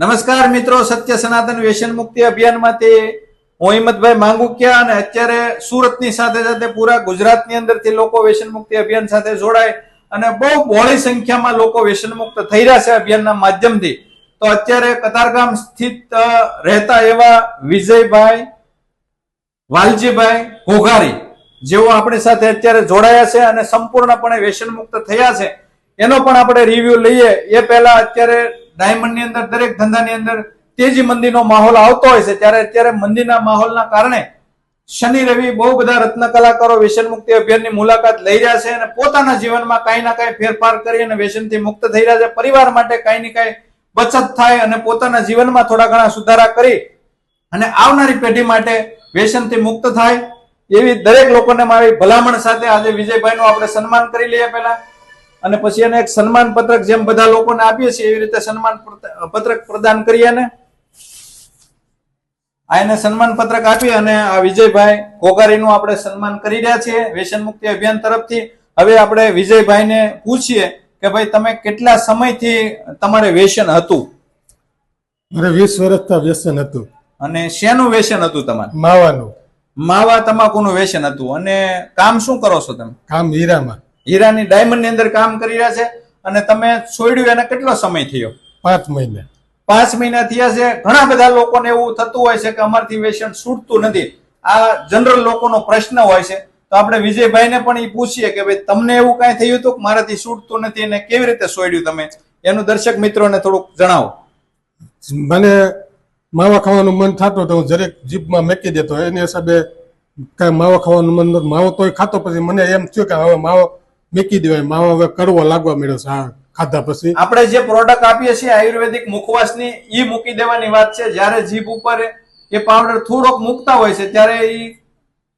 નમસ્કાર મિત્રો, સત્ય સનાતન વ્યસન મુક્તિ અભિયાનમાંથી હું હિંમતભાઈ માંગુકિયા અને અત્યારે સુરતની સાથે સાથે પૂરા ગુજરાતની અંદરથી લોકો વ્યસન મુક્તિ અભિયાન સાથે જોડાય અને બહુ બહોળી સંખ્યામાં લોકો વ્યસન મુક્ત થઈ રહ્યા છે અભિયાનના માધ્યમથી. તો અત્યારે કતારગામ સ્થિત રહેતા એવા વિજયભાઈ, વાલજીભાઈ ઘોઘારી જેઓ આપણી સાથે અત્યારે જોડાયા છે અને સંપૂર્ણપણે વ્યસન મુક્ત થયા છે. એનો પણ આપણે રિવ્યુ લઈએ. એ પહેલા અત્યારે ડાયમંડની અંદર, દરેક ધંધાની અંદર તેજી મંદીનો માહોલ આવતો હોય છે. ત્યારે અત્યારે મંદીના માહોલના કારણે શનિ, રવિ બહુ બધા રત્ન કલાકારો વ્યસન મુક્તિ અભિયાનની મુલાકાત લઈ રહ્યા છે અને પોતાના જીવનમાં કાંઈ ના કાંઈ ફેરફાર કરી અને વ્યસનથી મુક્ત થઈ રહ્યા છે. પરિવાર માટે કાંઈ ને કાંઈ બચત થાય અને પોતાના જીવનમાં થોડા ઘણા સુધારા કરી અને આવનારી પેઢી માટે વ્યસનથી મુક્ત થાય. એવી દરેક લોકોને મારી ભલામણ સાથે આજે વિજયભાઈનું આપણે સન્માન કરી લઈએ પહેલા. અને પછી એને એક સન્માન પત્રક જેમ બધા લોકોને આપીએ છીએ એવી રીતે સન્માન પત્ર- પત્રક પ્રદાન કરીએ ને આ એને સન્માન પત્રક આપી અને આ વિજયભાઈ ઘોઘારીનું આપણે સન્માન કરી રહ્યા છીએ વ્યસન મુક્તિ અભિયાન તરફથી. હવે આપણે વિજયભાઈને પૂછીએ કે ભાઈ તમે કેટલા સમયથી તમારે વ્યસન હતું? મારે વીસ વર્ષથી વ્યસન હતું. અને શેનું વ્યસન હતું તમારે? માવાનું. માવા તમાકુનું વ્યસન હતું. અને કામ શું કરો છો તમે? કામ હીરામાં. હીરાની ડાયમંડની અંદર કામ કરી રહ્યા છે અને તમે છોડ્યું એને કેટલો સમય થયો? પાંચ મહિને. પાંચ મહિના થયા છે. ઘણા બધા લોકોને એવું થતું હોય છે કે અમારથી વ્યસન છૂટતું નથી. આ જનરલ લોકોનો પ્રશ્ન હોય છે. તો આપણે વિજયભાઈને પણ એ પૂછીએ કે ભાઈ તમને એવું કાંઈ થયું હતું કે મારાથી છૂટતું નથી અને કેવી રીતે છોડ્યું તમે? એનું દર્શક મિત્રોને થોડુંક જણાવો. મને માવા ખાવાનું મન થતું તો હું જરેક જીભમાં મેકી દેતો. એની હિસાબે કાંઈ માવો ખાવાનું મન માવો તોય ખાતો પછી મને એમ થયું કે હવે માવો મેકી દેવાય, માવો હવે કડવો લાગવા મળ્યો છે ખાધા પછી. આપણે જે પ્રોડક્ટ આપીએ છીએ, આયુર્વેદિક મુખવાસની, ઈ મૂકી દેવાની વાત છે. જ્યારે જીભ ઉપર એ પાવડર થોડોક મૂકતા હોય છે, ત્યારે એ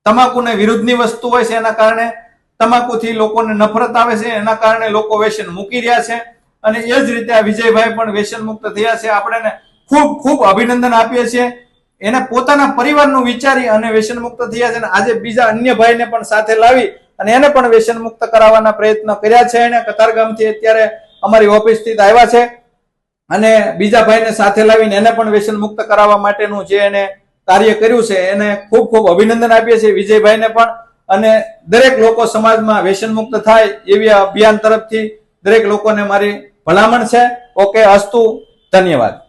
તમાકુને વિરુદ્ધની વસ્તુ હોય છે, એના કારણે તમાકુથી લોકોને નફરત આવે છે, એના કારણે લોકો વ્યસન મૂકી રહ્યા છે. અને એ જ રીતે આ વિજયભાઈ પણ વ્યસન મુક્ત થયા છે. આપણે ખૂબ ખૂબ અભિનંદન આપીએ છીએ. એને પોતાના પરિવારનું વિચારી અને વ્યસન મુક્ત થયા છે. અને આજે બીજા અન્ય ભાઈને પણ સાથે લાવી અને એને પણ વ્યસન મુક્ત કરાવવાના પ્રયત્ન કર્યા છે એને કતારગામથી અત્યારે અમારી ઓફિસ સ્થિત આવ્યા છે. અને બીજા ભાઈને સાથે લાવીને એને પણ વ્યસન મુક્ત કરાવવા માટેનું જે એને કાર્ય કર્યું છે, એને ખૂબ ખૂબ અભિનંદન આપીએ છીએ વિજયભાઈને પણ. અને દરેક લોકો સમાજમાં વ્યસન મુક્ત થાય એવી અભિયાન તરફથી દરેક લોકોને મારી ભલામણ છે. ઓકે, અસ્તુ, ધન્યવાદ.